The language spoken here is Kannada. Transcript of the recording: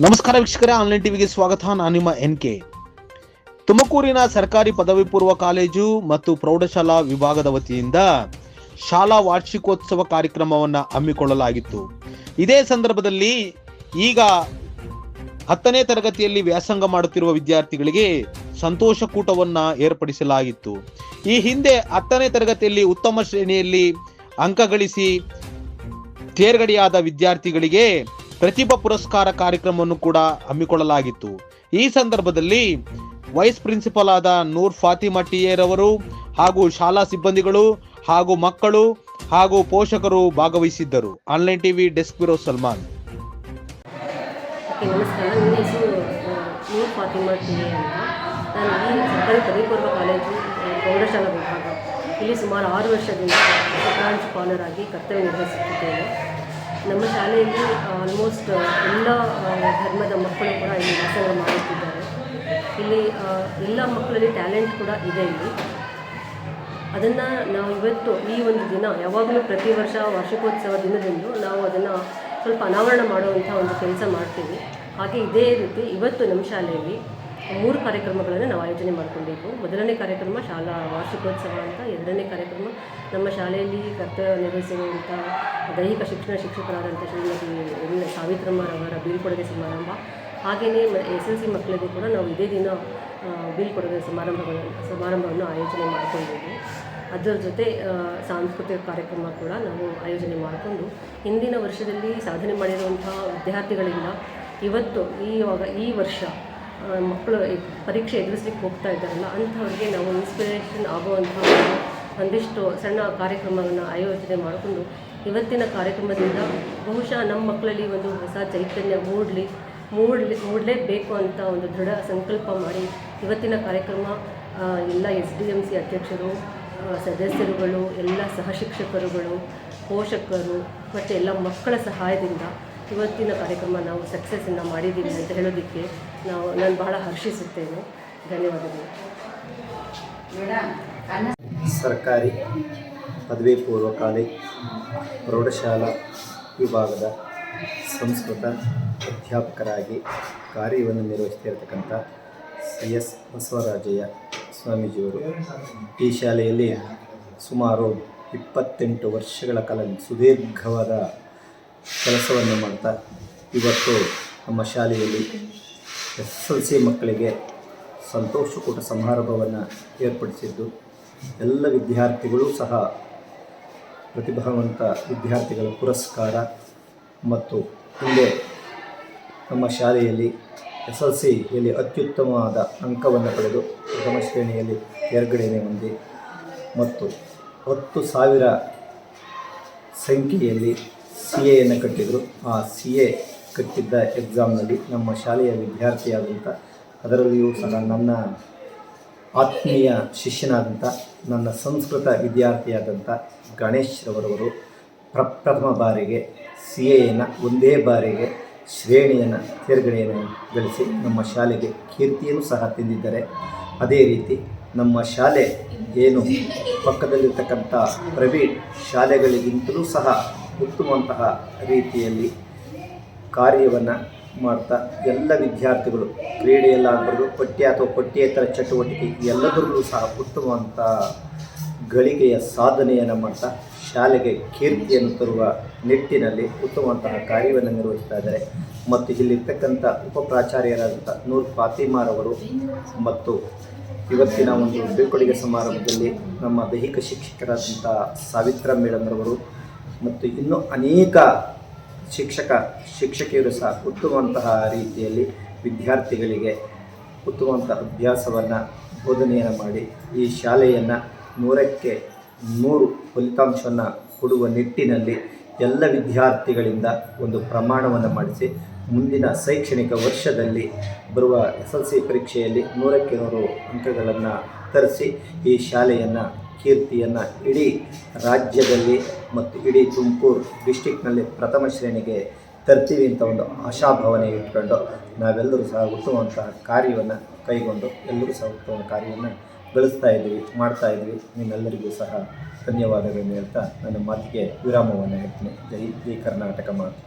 ನಮಸ್ಕಾರ ವೀಕ್ಷಕರೇ ಆನ್ಲೈನ್ ಟಿವಿಗೆ ಸ್ವಾಗತ. ನಾನು ನಿಮ್ಮ ಎನ್ ಕೆ ತುಮಕೂರಿನ ಸರ್ಕಾರಿ ಪದವಿ ಪೂರ್ವ ಕಾಲೇಜು ಮತ್ತು ಪ್ರೌಢಶಾಲಾ ವಿಭಾಗದ ವತಿಯಿಂದ ಶಾಲಾ ವಾರ್ಷಿಕೋತ್ಸವ ಕಾರ್ಯಕ್ರಮವನ್ನು ಹಮ್ಮಿಕೊಳ್ಳಲಾಗಿತ್ತು. ಇದೇ ಸಂದರ್ಭದಲ್ಲಿ ಈಗ ಹತ್ತನೇ ತರಗತಿಯಲ್ಲಿ ವ್ಯಾಸಂಗ ಮಾಡುತ್ತಿರುವ ವಿದ್ಯಾರ್ಥಿಗಳಿಗೆ ಸಂತೋಷ ಕೂಟವನ್ನ ಏರ್ಪಡಿಸಲಾಗಿತ್ತು. ಈ ಹಿಂದೆ ಹತ್ತನೇ ತರಗತಿಯಲ್ಲಿ ಉತ್ತಮ ಶ್ರೇಣಿಯಲ್ಲಿ ಅಂಕ ಗಳಿಸಿ ತೇರ್ಗಡೆಯಾದ ವಿದ್ಯಾರ್ಥಿಗಳಿಗೆ ಪ್ರತಿಭಾ ಪುರಸ್ಕಾರ ಕಾರ್ಯಕ್ರಮವನ್ನು ಕೂಡ ಹಮ್ಮಿಕೊಳ್ಳಲಾಗಿತ್ತು. ಈ ಸಂದರ್ಭದಲ್ಲಿ ವೈಸ್ ಪ್ರಿನ್ಸಿಪಲ್ ಆದ ನೂರ್ ಫಾತಿಮಾ ಟಿಯೇರವರು ಹಾಗೂ ಶಾಲಾ ಸಿಬ್ಬಂದಿಗಳು ಹಾಗೂ ಮಕ್ಕಳು ಹಾಗೂ ಪೋಷಕರು ಭಾಗವಹಿಸಿದ್ದರು. Online TV desk bureau Salman. Noor Fatima T ಅಂತ. ನಾನು ಈ ಸರ್ಕಾರಿ ಪದವಿ ಕಾಲೇಜು ಪ್ರೌಢಶಾಲಾ ವಿಭಾಗ. ಇಲ್ಲಿ ಸುಮಾರು ಆರು ವರ್ಷದಿಂದ ಪ್ರಾಂಶುಪಾಲರಾಗಿ ಕರ್ತವ್ಯ ನಿರ್ವಹಿಸುತ್ತಿದ್ದೇನೆ. ನಮ್ಮ ಶಾಲೆಯಲ್ಲಿ ಆಲ್ಮೋಸ್ಟ್ ಎಲ್ಲ ಧರ್ಮದ ಮಕ್ಕಳು ಕೂಡ ಇಲ್ಲಿ ವ್ಯಾಸಂಗ ಮಾಡುತ್ತಿದ್ದಾರೆ. ಇಲ್ಲಿ ಎಲ್ಲ ಮಕ್ಕಳಲ್ಲಿ ಟ್ಯಾಲೆಂಟ್ ಕೂಡ ಇದೆ ಇಲ್ಲಿ. ಅದನ್ನು ನಾವು ಇವತ್ತು ಈ ಒಂದು ದಿನ, ಯಾವಾಗಲೂ ಪ್ರತಿ ವರ್ಷ ವಾರ್ಷಿಕೋತ್ಸವ ದಿನದಂದು ನಾವು ಅದನ್ನು ಸ್ವಲ್ಪ ಅನಾವರಣ ಮಾಡುವಂಥ ಒಂದು ಕೆಲಸ ಮಾಡ್ತೀವಿ. ಹಾಗೆ ಇದೇ ರೀತಿ ಇವತ್ತು ನಮ್ಮ ಶಾಲೆಯಲ್ಲಿ ಮೂರು ಕಾರ್ಯಕ್ರಮಗಳನ್ನು ನಾವು ಆಯೋಜನೆ ಮಾಡಿಕೊಂಡಿದ್ದು. ಮೊದಲನೇ ಕಾರ್ಯಕ್ರಮ ಶಾಲಾ ವಾರ್ಷಿಕೋತ್ಸವ ಅಂತ, ಎರಡನೇ ಕಾರ್ಯಕ್ರಮ ನಮ್ಮ ಶಾಲೆಯಲ್ಲಿ ಕರ್ತವ್ಯ ನಿರ್ವಹಿಸಿರುವಂಥ ದೈಹಿಕ ಶಿಕ್ಷಣ ಶಿಕ್ಷಕರಾದಂಥ ಶ್ರೀಮತಿ ಎನ್ ಸಾವಿತ್ರಮ್ಮರವರ ಬೀಳ್ಕೊಡುಗೆ ಸಮಾರಂಭ, ಹಾಗೆಯೇ ಎಸ್ ಎಲ್ ಸಿ ಮಕ್ಕಳಿಗೂ ಕೂಡ ನಾವು ಇದೇ ದಿನ ಬೀಳ್ಕೊಡುಗೆ ಸಮಾರಂಭಗಳನ್ನು ಸಮಾರಂಭವನ್ನು ಆಯೋಜನೆ ಮಾಡಿಕೊಂಡಿದ್ವಿ ಅದರ ಜೊತೆ ಸಾಂಸ್ಕೃತಿಕ ಕಾರ್ಯಕ್ರಮ ಕೂಡ ನಾವು ಆಯೋಜನೆ ಮಾಡಿಕೊಂಡು, ಹಿಂದಿನ ವರ್ಷದಲ್ಲಿ ಸಾಧನೆ ಮಾಡಿರುವಂಥ ವಿದ್ಯಾರ್ಥಿಗಳಿಂದ ಇವತ್ತು ಈವಾಗ ಈ ವರ್ಷ ಮಕ್ಕಳು ಪರೀಕ್ಷೆ ಎದುರಿಸ್ಲಿಕ್ಕೆ ಹೋಗ್ತಾ ಇದ್ದಾರಲ್ಲ, ಅಂಥವ್ರಿಗೆ ನಾವು ಇನ್ಸ್ಪಿರೇಷನ್ ಆಗುವಂಥ ಒಂದು ಒಂದಿಷ್ಟು ಸಣ್ಣ ಕಾರ್ಯಕ್ರಮವನ್ನು ಆಯೋಜನೆ ಮಾಡಿಕೊಂಡು ಇವತ್ತಿನ ಕಾರ್ಯಕ್ರಮದಿಂದ ಬಹುಶಃ ನಮ್ಮ ಮಕ್ಕಳಲ್ಲಿ ಒಂದು ಹೊಸ ಚೈತನ್ಯ ಮೂಡಲಿ ಮೂಡಲಿ, ಮೂಡಲೇಬೇಕು ಅಂತ ಒಂದು ದೃಢ ಸಂಕಲ್ಪ ಮಾಡಿ ಇವತ್ತಿನ ಕಾರ್ಯಕ್ರಮ ಎಲ್ಲ ಎಸ್ ಡಿ ಎಂ ಸಿ ಅಧ್ಯಕ್ಷರು ಸದಸ್ಯರುಗಳು, ಎಲ್ಲ ಸಹ ಶಿಕ್ಷಕರುಗಳು, ಪೋಷಕರು, ಮತ್ತು ಎಲ್ಲ ಮಕ್ಕಳ ಸಹಾಯದಿಂದ ಇವತ್ತಿನ ಕಾರ್ಯಕ್ರಮ ನಾವು ಸಕ್ಸಸ್ಸನ್ನು ಮಾಡಿದ್ದೀವಿ ಅಂತ ಹೇಳೋದಕ್ಕೆ ನಾವು ನಾನು ಬಹಳ ಹರ್ಷಿಸುತ್ತೇನೆ. ಧನ್ಯವಾದಗಳು. ಸರ್ಕಾರಿ ಪದವಿ ಪೂರ್ವ ಕಾಲೇಜ್, ಪ್ರೌಢಶಾಲಾ ವಿಭಾಗದ ಸಂಸ್ಕೃತ ಅಧ್ಯಾಪಕರಾಗಿ ಕಾರ್ಯವನ್ನು ನಿರ್ವಹಿಸ್ತಿರ್ತಕ್ಕಂಥ ಸಿ ಎಸ್ ಬಸವರಾಜಯ್ಯ ಸ್ವಾಮೀಜಿಯವರು ಈ ಶಾಲೆಯಲ್ಲಿ ಸುಮಾರು ಇಪ್ಪತ್ತೆಂಟು ವರ್ಷಗಳ ಕಾಲ ಸುದೀರ್ಘವಾದ ಕೆಲಸವನ್ನು ಮಾಡ್ತಾ ಇವತ್ತು ನಮ್ಮ ಶಾಲೆಯಲ್ಲಿ ಎಸ್ ಎಲ್ ಸಿ ಮಕ್ಕಳಿಗೆ ಸಂತೋಷಕೂಟ ಸಮಾರಂಭವನ್ನು ಏರ್ಪಡಿಸಿದ್ದು, ಎಲ್ಲ ವಿದ್ಯಾರ್ಥಿಗಳು ಸಹ ಪ್ರತಿಭಾವಂತ ವಿದ್ಯಾರ್ಥಿಗಳ ಪುರಸ್ಕಾರ ಮತ್ತು ಹಿಂದೆ ನಮ್ಮ ಶಾಲೆಯಲ್ಲಿ ಎಸ್ ಎಲ್ ಸಿಯಲ್ಲಿ ಅತ್ಯುತ್ತಮವಾದ ಅಂಕವನ್ನು ಪಡೆದು ಪ್ರಥಮ ಶ್ರೇಣಿಯಲ್ಲಿ ತೇರ್ಗಡೆಯನ್ನು ಹೊಂದಿ ಮತ್ತು ಹತ್ತು ಸಾವಿರ ಸಂಖ್ಯೆಯಲ್ಲಿ ಸಿ ಎಯನ್ನು ಕಟ್ಟಿದರು. ಆ ಸಿ ಎ ಕಟ್ಟಿದ್ದ ಎಕ್ಸಾಮ್ನಲ್ಲಿ ನಮ್ಮ ಶಾಲೆಯ ವಿದ್ಯಾರ್ಥಿಯಾದಂಥ, ಅದರಲ್ಲಿಯೂ ಸಹ ನನ್ನ ಆತ್ಮೀಯ ಶಿಷ್ಯನಾದಂಥ, ನನ್ನ ಸಂಸ್ಕೃತ ವಿದ್ಯಾರ್ಥಿಯಾದಂಥ ಗಣೇಶ್ ರವರವರು ಪ್ರಪ್ರಥಮ ಬಾರಿಗೆ ಸಿ ಎಯನ್ನು ಒಂದೇ ಬಾರಿಗೆ ಶ್ರೇಣಿಯನ್ನು, ತೇರ್ಗಡೆಯನ್ನು ಗಳಿಸಿ ನಮ್ಮ ಶಾಲೆಗೆ ಕೀರ್ತಿಯನ್ನು ಸಹ ತಂದಿದ್ದಾರೆ. ಅದೇ ರೀತಿ ನಮ್ಮ ಶಾಲೆ ಏನು ಪಕ್ಕದಲ್ಲಿರ್ತಕ್ಕಂಥ ಪ್ರೈವೇಟ್ ಶಾಲೆಗಳಿಗಿಂತಲೂ ಸಹ ಉತ್ತಮವಂತಹ ರೀತಿಯಲ್ಲಿ ಕಾರ್ಯವನ್ನು ಮಾಡ್ತಾ ಎಲ್ಲ ವಿದ್ಯಾರ್ಥಿಗಳು ಕ್ರೀಡೆಯಲ್ಲಾಗ್ಬೋದು ಪಠ್ಯ ಅಥವಾ ಪಠ್ಯೇತರ ಚಟುವಟಿಕೆ ಎಲ್ಲದರಲ್ಲೂ ಸಹ ಉತ್ತಮವಂಥ ಗಳಿಗೆಯ ಸಾಧನೆಯನ್ನು ಮಾಡ್ತಾ ಶಾಲೆಗೆ ಕೀರ್ತಿಯನ್ನು ತರುವ ನಿಟ್ಟಿನಲ್ಲಿ ಉತ್ತಮವಂತಹ ಕಾರ್ಯವನ್ನು ನಿರ್ವಹಿಸ್ತಾ ಇದ್ದಾರೆ. ಮತ್ತು ಇಲ್ಲಿರ್ತಕ್ಕಂಥ ಉಪ ಪ್ರಾಚಾರ್ಯರಾದಂಥ ನೂರ್ ಫಾತಿಮಾರವರು ಮತ್ತು ಇವತ್ತಿನ ಒಂದು ಬೀಳ್ಕೊಡುಗೆ ಸಮಾರಂಭದಲ್ಲಿ ನಮ್ಮ ದೈಹಿಕ ಶಿಕ್ಷಕರಾದಂಥ ಸಾವಿತ್ರ ಮೇಡಮ್ರವರು ಮತ್ತು ಇನ್ನೂ ಅನೇಕ ಶಿಕ್ಷಕ ಶಿಕ್ಷಕಿಯರು ಸಹ ಉತ್ತಮವಂತಹ ರೀತಿಯಲ್ಲಿ ವಿದ್ಯಾರ್ಥಿಗಳಿಗೆ ಉತ್ತಮವಂಥ ಅಭ್ಯಾಸವನ್ನು, ಬೋಧನೆಯನ್ನು ಮಾಡಿ ಈ ಶಾಲೆಯನ್ನು ನೂರಕ್ಕೆ ನೂರು ಫಲಿತಾಂಶವನ್ನು ಕೊಡುವ ನಿಟ್ಟಿನಲ್ಲಿ ಎಲ್ಲ ವಿದ್ಯಾರ್ಥಿಗಳಿಂದ ಒಂದು ಪ್ರಮಾಣವನ್ನು ಮಾಡಿಸಿ, ಮುಂದಿನ ಶೈಕ್ಷಣಿಕ ವರ್ಷದಲ್ಲಿ ಬರುವ ಎಸ್ ಎಲ್ ಸಿ ಪರೀಕ್ಷೆಯಲ್ಲಿ ನೂರಕ್ಕೆ ನೂರು ಅಂಕಗಳನ್ನು ತರಿಸಿ ಈ ಶಾಲೆಯನ್ನು ಕೀರ್ತಿಯನ್ನು ಇಡೀ ರಾಜ್ಯದಲ್ಲಿ ಮತ್ತು ಇಡೀ ತುಮಕೂರು ಡಿಸ್ಟಿಕ್ನಲ್ಲಿ ಪ್ರಥಮ ಶ್ರೇಣಿಗೆ ತರ್ತೀವಿ ಅಂತ ಒಂದು ಆಶಾಭಾವನೆ ಇಟ್ಕೊಂಡು ನಾವೆಲ್ಲರೂ ಸಹ ಉತ್ತಮವಂತಹ ಕಾರ್ಯವನ್ನು ಕೈಗೊಂಡು ಎಲ್ಲರೂ ಸಹ ಉತ್ತಮ ಕಾರ್ಯವನ್ನು ಗಳಿಸ್ತಾ ಇದ್ದೀವಿ, ಮಾಡ್ತಾ ಇದ್ದೀವಿ. ನಿಮ್ಮೆಲ್ಲರಿಗೂ ಸಹ ಧನ್ಯವಾದಗಳನ್ನು ಹೇಳ್ತಾ ನನ್ನ ಮಾತಿಗೆ ವಿರಾಮವನ್ನು ಹೇಳ್ತೀನಿ. ಜೈ ಜೈ ಕರ್ನಾಟಕ ಮಾತು.